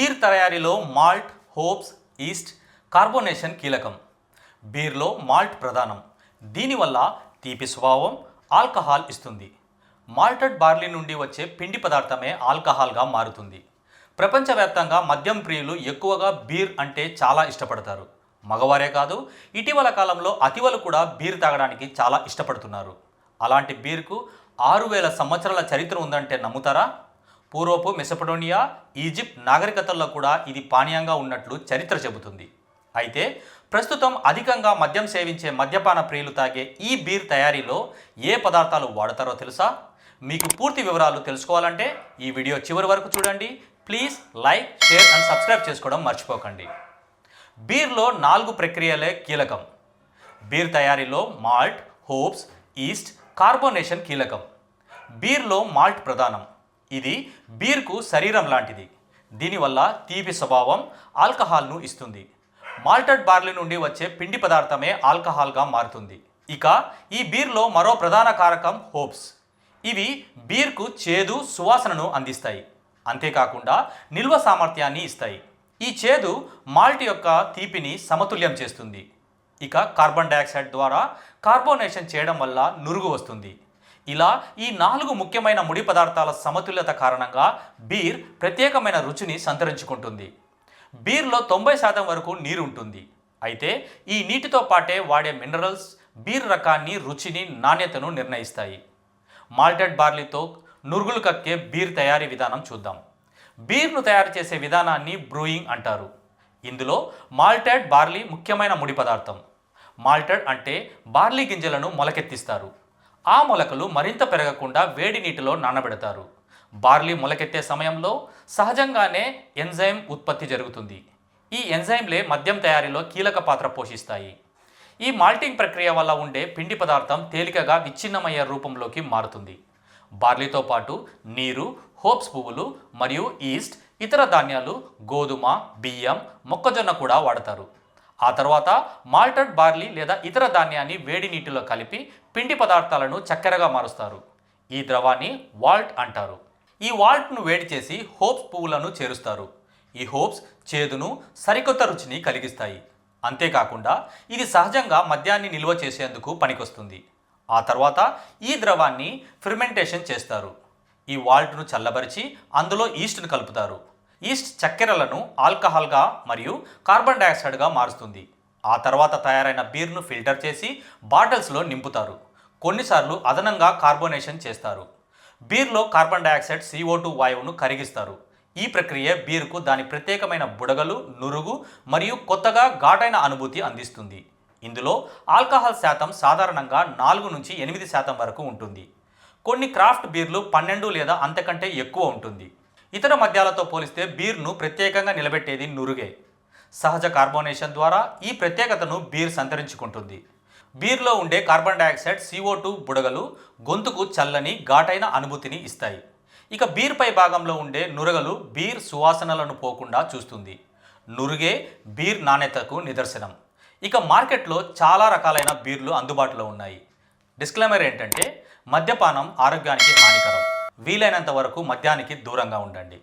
Beer తయారీలో malt hopes east carbonation కీలకం. బీర్లో malt ప్రధానం. దీనివల్ల తీపి స్వభావం ఆల్కహాల్ ఇస్తుంది. మాల్టెడ్ బార్లీ నుండి వచ్చే పిండి పదార్థమే ఆల్కహాల్గా మారుతుంది. ప్రపంచవ్యాప్తంగా మద్యం ప్రియులు ఎక్కువగా బీర్ అంటే చాలా ఇష్టపడతారు. మగవారే కాదు ఇటీవల కాలంలో అతివలు కూడా బీర్ తాగడానికి చాలా ఇష్టపడుతున్నారు. అలాంటి బీర్కు ఆరు వేల సంవత్సరాల చరిత్ర ఉందంటే నమ్ముతారా? పూర్వపు మెసపడోనియా ఈజిప్ట్ నాగరికతల్లో కూడా ఇది పానీయంగా ఉన్నట్లు చరిత్ర చెబుతుంది. అయితే ప్రస్తుతం అధికంగా మద్యం సేవించే మద్యపాన ప్రియులు తాగే ఈ బీర్ తయారీలో ఏ పదార్థాలు వాడతారో తెలుసా? మీకు పూర్తి వివరాలు తెలుసుకోవాలంటే ఈ వీడియో చివరి వరకు చూడండి. Please like share and subscribe చేసుకోవడం మర్చిపోకండి. బీర్లో నాలుగు ప్రక్రియలే కీలకం. బీర్ తయారీలో మాల్ట్ హోప్స్ ఈస్ట్ కార్బోనేషన్ కీలకం. బీర్లో మాల్ట్ ప్రధానం. ఇది బీర్కు శరీరం లాంటిది. దీనివల్ల తీపి స్వభావం ఆల్కహాల్ను ఇస్తుంది. మాల్టెడ్ బార్లీ నుండి వచ్చే పిండి పదార్థమే ఆల్కహాల్గా మారుతుంది. ఇక ఈ బీర్లో మరో ప్రధాన కారకం హోప్స్. ఇవి బీర్కు చేదు సువాసనను అందిస్తాయి. అంతేకాకుండా నిల్వ సామర్థ్యాన్ని ఇస్తాయి. ఈ చేదు మాల్ట్ యొక్క తీపిని సమతుల్యం చేస్తుంది. ఇక కార్బన్ డయాక్సైడ్ ద్వారా కార్బోనేషన్ చేయడం వల్ల నురుగు వస్తుంది. ఇలా ఈ నాలుగు ముఖ్యమైన ముడి పదార్థాల సమతుల్యత కారణంగా బీర్ ప్రత్యేకమైన రుచిని సంతరించుకుంటుంది. బీర్లో తొంభై శాతం వరకు నీరు ఉంటుంది. అయితే ఈ నీటితో పాటే వాడే మినరల్స్ బీర్ రకాన్ని రుచిని నాణ్యతను నిర్ణయిస్తాయి. మాల్టెడ్ బార్లీతో నురుగులు కక్కే బీర్ తయారీ విధానం చూద్దాం. బీర్ను తయారు చేసే విధానాన్ని బ్రూయింగ్ అంటారు. ఇందులో మాల్టెడ్ బార్లీ ముఖ్యమైన ముడి పదార్థం. మాల్టెడ్ అంటే బార్లీ గింజలను మొలకెత్తిస్తారు. ఆ మొలకలు మరింత పెరగకుండా వేడి నీటిలో నానబెడతారు. బార్లీ మొలకెత్తే సమయంలో సహజంగానే ఎంజైమ్ ఉత్పత్తి జరుగుతుంది. ఈ ఎంజైమ్లే మద్యం తయారీలో కీలక పాత్ర పోషిస్తాయి. ఈ మాల్టింగ్ ప్రక్రియ వల్ల ఉండే పిండి పదార్థం తేలికగా విచ్ఛిన్నమయ్యే రూపంలోకి మారుతుంది. బార్లీతో పాటు నీరు హోప్స్ పువ్వులు మరియు ఈస్ట్ ఇతర ధాన్యాలు గోధుమ బియ్యం మొక్కజొన్న కూడా వాడతారు. ఆ తర్వాత మాల్టెడ్ బార్లీ లేదా ఇతర ధాన్యాన్ని వేడి నీటిలో కలిపి పిండి పదార్థాలను చక్కెరగా మారుస్తారు. ఈ ద్రవాన్ని వాల్ట్ అంటారు. ఈ వాల్ట్ను వేడి చేసి హోప్స్ పువ్వులను చేరుస్తారు. ఈ హోప్స్ చేదును సరికొత్త రుచిని కలిగిస్తాయి. అంతేకాకుండా ఇది సహజంగా మద్యాన్ని నిల్వ చేసేందుకు పనికొస్తుంది. ఆ తర్వాత ఈ ద్రవాన్ని ఫిర్మెంటేషన్ చేస్తారు. ఈ వాల్ట్ను చల్లబరిచి అందులో ఈస్ట్ను కలుపుతారు. ఈస్ట్ చక్కెరలను ఆల్కహాల్గా మరియు కార్బన్ డయాక్సైడ్గా మారుస్తుంది. ఆ తర్వాత తయారైన బీర్ను ఫిల్టర్ చేసి బాటిల్స్లో నింపుతారు. కొన్నిసార్లు అదనంగా కార్బోనేషన్ చేస్తారు. బీర్లో కార్బన్ డయాక్సైడ్ CO2 వాయువును కరిగిస్తారు. ఈ ప్రక్రియ బీర్కు దాని ప్రత్యేకమైన బుడగలు నురుగు మరియు కొత్తగా ఘాటైన అనుభూతి అందిస్తుంది. ఇందులో ఆల్కహాల్ శాతం సాధారణంగా నాలుగు నుంచి ఎనిమిది శాతం వరకు ఉంటుంది. కొన్ని క్రాఫ్ట్ బీర్లు పన్నెండు లేదా అంతకంటే ఎక్కువ ఉంటుంది. ఇతర మద్యాలతో పోలిస్తే బీర్ను ప్రత్యేకంగా నిలబెట్టేది నురుగే. సహజ కార్బోనేషన్ ద్వారా ఈ ప్రత్యేకతను బీర్ సంతరించుకుంటుంది. బీర్లో ఉండే కార్బన్ డయాక్సైడ్ CO2 బుడగలు గొంతుకు చల్లని ఘాటైన అనుభూతిని ఇస్తాయి. ఇక బీర్ పై భాగంలో ఉండే నురగలు బీర్ సువాసనలను పోకుండా చూస్తుంది. నురుగే బీర్ నాణ్యతకు నిదర్శనం. ఇక మార్కెట్లో చాలా రకాలైన బీర్లు అందుబాటులో ఉన్నాయి. డిస్క్లైమర్ ఏంటంటే మద్యపానం ఆరోగ్యానికి హానికరం. వీలైనంత వరకు మద్యానికి దూరంగా ఉండండి.